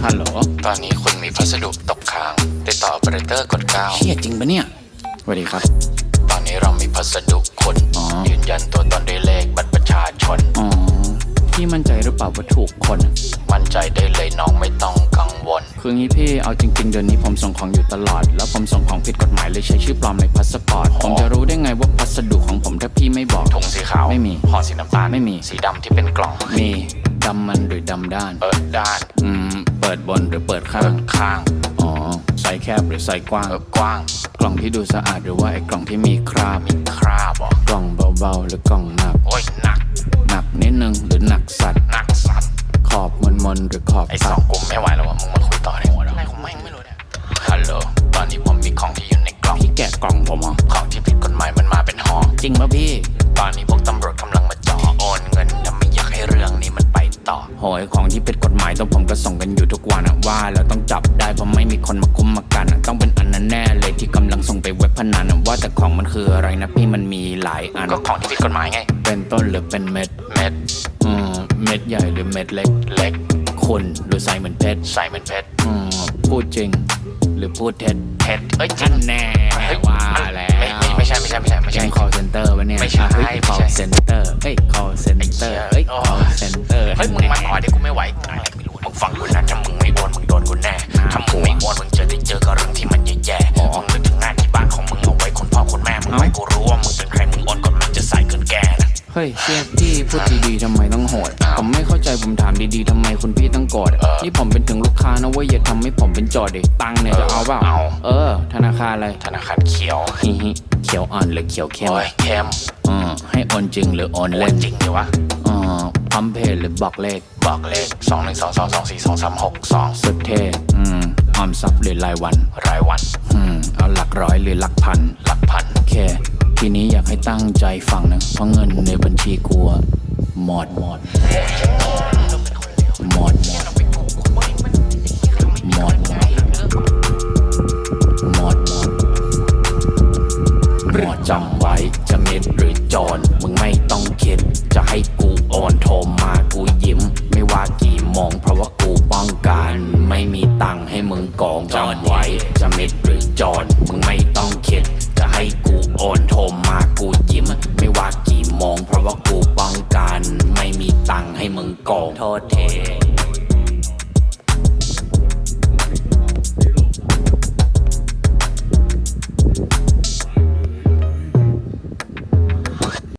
ตอนนี้คุณมีพัสดุตกค้างติดต่อ o อเปอเรเตอร์กดเชี่ยจริงปะเนี่ยสวัสดีครับ9ตอนนี้เรามีพัสดุคุณอ๋อ ยืนยันตัวตนด้วยเลขบัตรประชาชน อ๋อพี่มั่นใจหรือเปล่าว่าถูกคนอะมั่นใจได้เลยน้องไม่ต้องกังวล คืองี้พี่เอาจริง ๆ เดือนนี้ผมส่งของอยู่ตลอด แล้วผมส่งของผิดกฎหมายเลยใช้ชื่อปลอมในพาสปอร์ต ผมจะรู้ได้ไงว่าพัสดุของผมถ้าพี่ไม่บอก ถุงสีขาวไม่มีห่อสีน้ำตาลไม่มี สีดำที่เป็นกล่อง มีดำมันหรือดำด้านเปิดด้านอืม เปิดบนหรือเปิดข้าเปิงดข้าง อ๋อไซส์แคบหรือไซส์กว้างเปิดกว้าง กล่องที่ดูสะอาดหรือว่าไอ้กล่องที่มีคราบมีคราบเหรอกล่องเบาๆหรือกล่องหนัก โอ้ยหนัก หนักนิดนึงหรือหนักสัตว์หนักสัตว์ขอบมนๆหรือขอบไอ้สสัอตงว์กลุ่มไม่ไหวแล้วว่ะมึงมาคุยต่อในหัวแล้วอะไรของแม่งไม่รู้เนี่ยฮัลโหลตอนนี้ผมมีของที่อยู่ในกล่องพี่แกะกล่องผมเหรอของที่ผิดกฎหมายมันมาเป็นห่อจริงปะพี่ ตอนนี้พวกตำรวจกำ โหยของที่เป็นกฎหมายต้องผมก็ส่งกันอยู่ทุกวันอะว่าแล้วต้องจับได้เพราะไม่มีคนมาคุมมากันอะต้องเป็นอันนั้นแน่เลยที่กำลังส่งไปเว็บพนันอะว่าแต่ของมันคืออะไรนะพี่มันมีหลายอันก็ของที่ผิดกฎหมายไง เป็นต้นหรือเป็นเม็ดเม็ดอืมเม็ดใหญ่หรือเม็ดเล็กเล็กคุณหรือใสเหมือนเพชรใส่เป็นเพชรอืมพูดจริง หรือพูดเท็จเพชรเอ้ยจริท่านงแน่เฮ้ยว่ามันแล้ไม่ไม่วไม่ ใช่ไม่ใช่ไม่ใช่ไม่เป็ใช่น call center วะเนี่ยไม่ใช่อะเฮ้ย ไม่ call ใช่ center เฮ้ย call center เฮ้ย call center เฮ้ยมึงมาต่อดิกูไม่ไหวอะไรไม่รู้มึงฟังกูนะถ้ามึง ฮ้ยเชี่ยพี่พูดดีๆทำไมต้องโหดอ้าวผมไม่เข้าใจผมถามดีๆทำไมคุณพี่ต้องโกรธเออนี่ผมเป็นถึงลูกค้านะเว้ยอย่าทำให้ผมเป็นโจอดดิตังค์เนี่ยจะเอาเปล่าเอาเออ ธนาคารอะไรธนาคารเขียวฮิฮิเขียวอ่อนหรือเขียวเข้มโอ้ยเข้มอืมให้โอนจริงหรือโอนโอเล่นนจริงดิวะอืมพัมเพจหรือบอกเลข บอกเลขสองหนึ่งสองสองสองสี่สองสามหกสองสุดเท่อืมออมทรัพย์หรือรายวัน รายวัน อืมเอาหลักร้อยหรือหลักพัน หลักพันโอเค ทีนี้อยากให้ตั้งใจฟังนะ เพราะเงินในบัญชีกูอะหมดหมดหมดหมดหมดหมดหมดจำไว้จะเม็ดหรือจอนมึงไม่ต้องคิด จะให้กูอ่อนโทรมากูยิ้ม ไม่ว่ากี่มองเพราะว่ากูป้องกัน ไม่มีตังค์ให้มึงกองจำไว้จะเม็ดหรือจอนมึงไม่ต้องคิด ให้กูโอนโทรมากูยิ้ม ไม่ว่ากี่โมงเพราะว่ากูป้องกัน ไม่มีตังค์ให้มึงโกงโทษเท